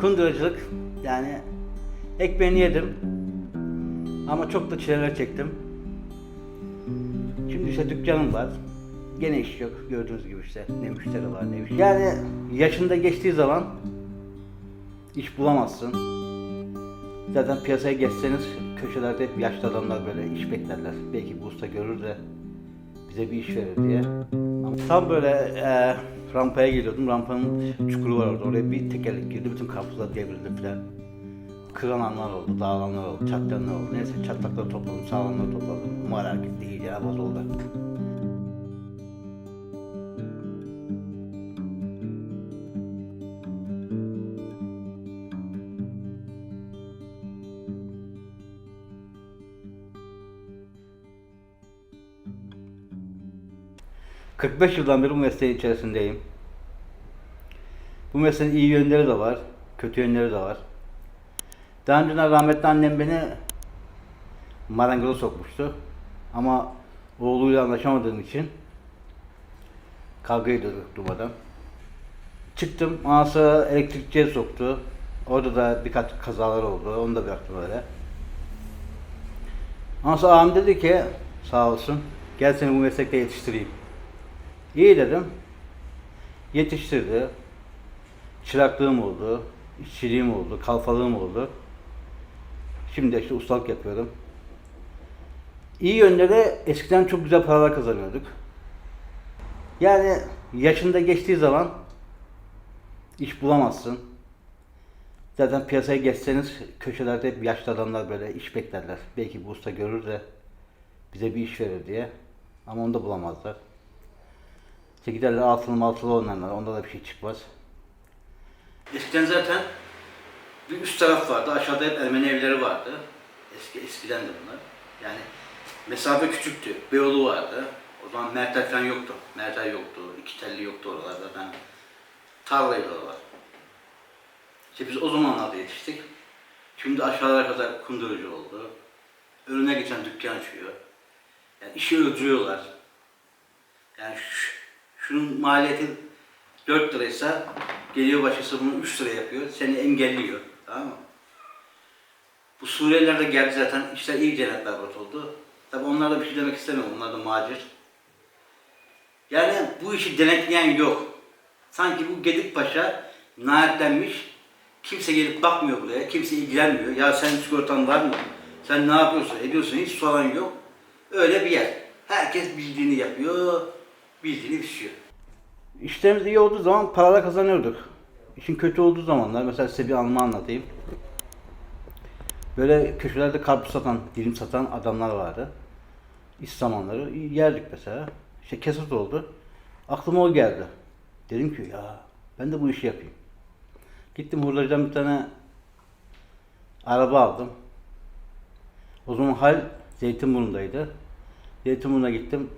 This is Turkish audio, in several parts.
Kunduracılık yani ekmeğini yedim ama çok da çileler çektim. Şimdi işte dükkanım var. Gene iş yok. Gördüğünüz gibi işte ne müşteri var ne iş. Yani yaşında geçtiği zaman iş bulamazsın. Zaten piyasaya geçseniz köşelerde hep yaşlı adamlar böyle iş beklerler. Belki bu usta görür de bize bir iş verir diye. Ama tam böyle e, rampaya geliyordum. Rampanın çukuru var orada. Oraya bir tekerlek girdi. Bütün karpuzlar devrildi falan. Kırananlar oldu, dağılanlar oldu, çatlayanlar oldu. Neyse çatlakları topladım, sağlamları topladım. Moral gitti, iyice bozuldu. ...45 yıldan beri bu mesleğin içerisindeyim. Bu mesleğin iyi yönleri de var, kötü yönleri de var. Daha önceden rahmetli annem beni marangoza sokmuştu. Ama oğluyla anlaşamadığım için kavga ediyorduk durmadan. Çıktım, anası elektrikçiye soktu. Orada da birkaç kazalar oldu, onu da bıraktım öyle. Anası ağam dedi ki, sağ olsun, gel seni bu meslekte yetiştireyim. İyi dedim. Yetiştirdi. Çıraklığım oldu, işçiliğim oldu, kalfalığım oldu. Şimdi işte ustalık yapıyorum. İyi yönleri eskiden çok güzel paralar kazanıyorduk. Yani yaşında geçtiği zaman iş bulamazsın. Zaten piyasaya geçseniz köşelerde hep yaşlı adamlar böyle iş beklerler. Belki bu usta görür de bize bir iş verir diye. Ama onu da bulamazlar. İşte giderler altılı altılı oynarlar. Onda da bir şey çıkmaz. Eskiden zaten bir üst taraf vardı. Aşağıda hep Ermeni evleri vardı. Eski eskiden de bunlar. Yani mesafe küçüktü. Beyoğlu vardı. O zaman mertel falan yoktu. Mertel yoktu. iki telli yoktu oralarda. Ben tarlaydı oralar. İşte biz o zamanlarda yetiştik. Şimdi aşağılara kadar kundurucu oldu. Önüne geçen dükkan açıyor. Yani işi öldürüyorlar. Yani şu, şunun maliyeti 4 liraysa geliyor başkası bunu 3 lira yapıyor. Seni engelliyor. Tamam mı? Bu Suriyeliler de geldi zaten. işler iyi cennet berbat oldu. Tabi onlara bir şey demek istemiyorum. Onlar da macir. Yani bu işi denetleyen yok. Sanki bu Gedikpaşa lanetlenmiş. Kimse gelip bakmıyor buraya. Kimse ilgilenmiyor. Ya sen sigortan var mı? Sen ne yapıyorsun? Ediyorsun. Hiç soran yok. Öyle bir yer. Herkes bildiğini yapıyor. Bildiğini biçiyor. İşlerimiz iyi olduğu zaman paralar kazanıyorduk. İşin kötü olduğu zamanlar, mesela size bir anımı anlatayım. Böyle köşelerde karpuz satan, dilim satan adamlar vardı. İş zamanları yerdik mesela. İşte kesat oldu. Aklıma o geldi. Dedim ki ya ben de bu işi yapayım. Gittim hurdacıdan bir tane araba aldım. O zaman hal Zeytinburnu'ndaydı. Zeytinburnu'na gittim.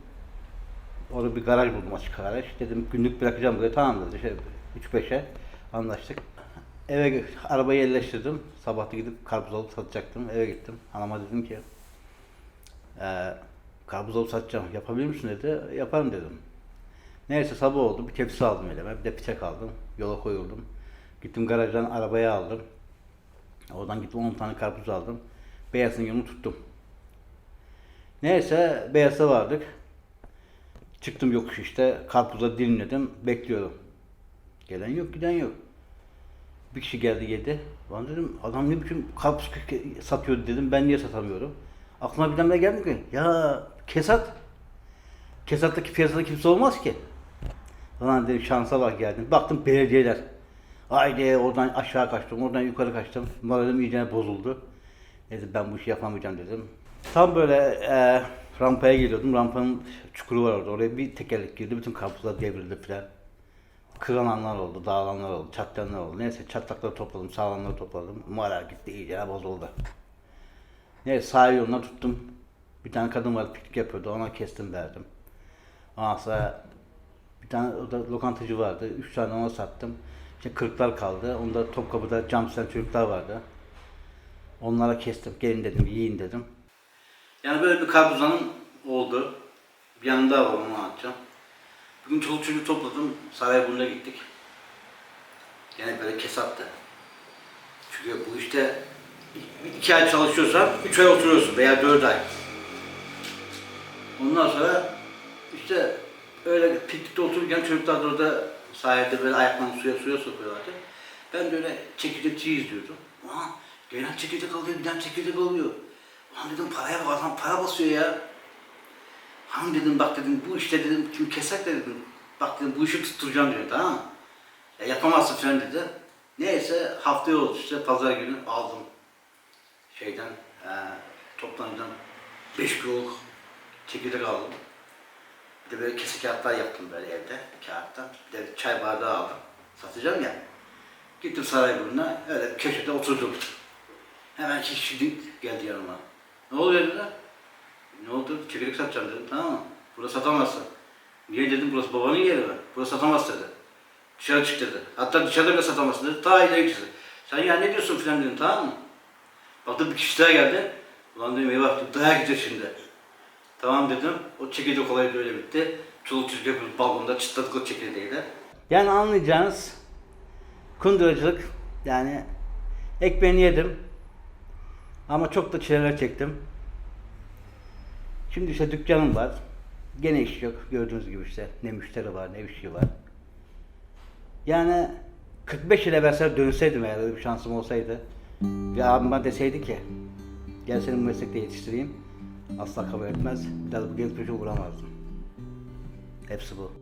Orada bir garaj buldum açık garaj. Dedim günlük bırakacağım buraya. Tamam dedi. Şey, 3-5'e anlaştık. Eve arabayı yerleştirdim. Sabah da gidip karpuz alıp satacaktım. Eve gittim. Hanıma dedim ki eee karpuz alıp satacağım. Yapabilir misin dedi. Yaparım dedim. Neyse sabah oldu. Bir tepsi aldım elime. Bir de bıçak aldım. Yola koyuldum. Gittim garajdan arabaya aldım. Oradan gittim 10 tane karpuz aldım. Beyazın yolunu tuttum. Neyse Beyaz'a vardık. Çıktım yokuş işte. Karpuza dilimledim. Bekliyorum. Gelen yok, giden yok. Bir kişi geldi yedi. Ben dedim adam ne biçim karpuz ke- satıyor dedim. Ben niye satamıyorum? Aklıma birden de geldi ki ya kesat. Kesattaki piyasada kimse olmaz ki. Lan dedim şansa bak geldim. Baktım belediyeler. Haydi oradan aşağı kaçtım, oradan yukarı kaçtım. Moralim iyice bozuldu. Dedim ben bu işi yapamayacağım dedim. Tam böyle e, rampaya geliyordum. Rampanın çukuru var orada. Oraya bir tekerlek girdi. Bütün karpuzlar devrildi falan. Kırananlar oldu, dağılanlar oldu, çatlayanlar oldu. Neyse çatlakları topladım, sağlamları topladım. Moral gitti, iyice bozuldu. Neyse sağ yoluna tuttum. Bir tane kadın vardı piknik yapıyordu, ona kestim verdim. Ondan sonra bir tane o da lokantacı vardı, üç tane ona sattım. İşte kırklar kaldı, onda Topkapı'da cam çocuklar vardı. Onlara kestim, gelin dedim, yiyin dedim. Yani böyle bir karpuzanım oldu. Bir yanında var onu anlatacağım. Bugün çoluk çocuğu topladım, Sarayburnu'na gittik. Yine böyle kesattı. Çünkü bu işte iki ay çalışıyorsan üç ay oturuyorsun veya dört ay. Ondan sonra işte öyle piknikte otururken çocuklar da orada sahilde böyle ayaklarını suya suya sokuyorlardı. Ben de öyle çekirdekçi izliyordum. Aa, gelen çekirdek alıyor, giden çekirdek alıyor. Lan dedim paraya bak adam para basıyor ya. Han dedim bak dedim bu işte dedim kim keser de dedim. Bak dedim bu işi tutturacağım diyor tamam mı? Ya yapamazsın falan dedi. Neyse haftaya oldu işte pazar günü aldım. Şeyden e, toptancıdan 5 kiloluk çekirdek aldım. Bir de böyle kesik kağıtlar yaptım böyle evde kağıttan. Bir de çay bardağı aldım. Satacağım ya. Gittim Sarayburnu'na öyle köşede oturdum. Hemen kişi geldi yanıma. Ne oluyor dedi. Ne oldu? Çekirdek satacağım dedim. Tamam mı? Burada satamazsın. Niye dedim burası babanın yeri mi? Burada satamaz dedi. Dışarı çık dedi. Hatta dışarıda bile satamazsın dedi. Ta ileri çıktı. Sen ya ne diyorsun filan dedim tamam mı? Baktım bir kişi daha geldi. Ulan dedim eyvah dayak yiyeceğiz şimdi. Tamam dedim. O çekirdek olayı da öyle bitti. Çoluk çocuk hepimiz balkonda çıtladık o çekirdeğiyle. Yani anlayacağınız kunduracılık yani ekmeğini yedim. Ama çok da çileler çektim. Şimdi işte dükkanım var. Gene iş yok. Gördüğünüz gibi işte ne müşteri var ne bir var. Yani 45 ile verseler dönseydim eğer bir şansım olsaydı. Bir abim bana deseydi ki gel seni bu meslekte yetiştireyim. Asla kabul etmez. Bir daha da bu genç çocuğu vuramazdım. Hepsi bu.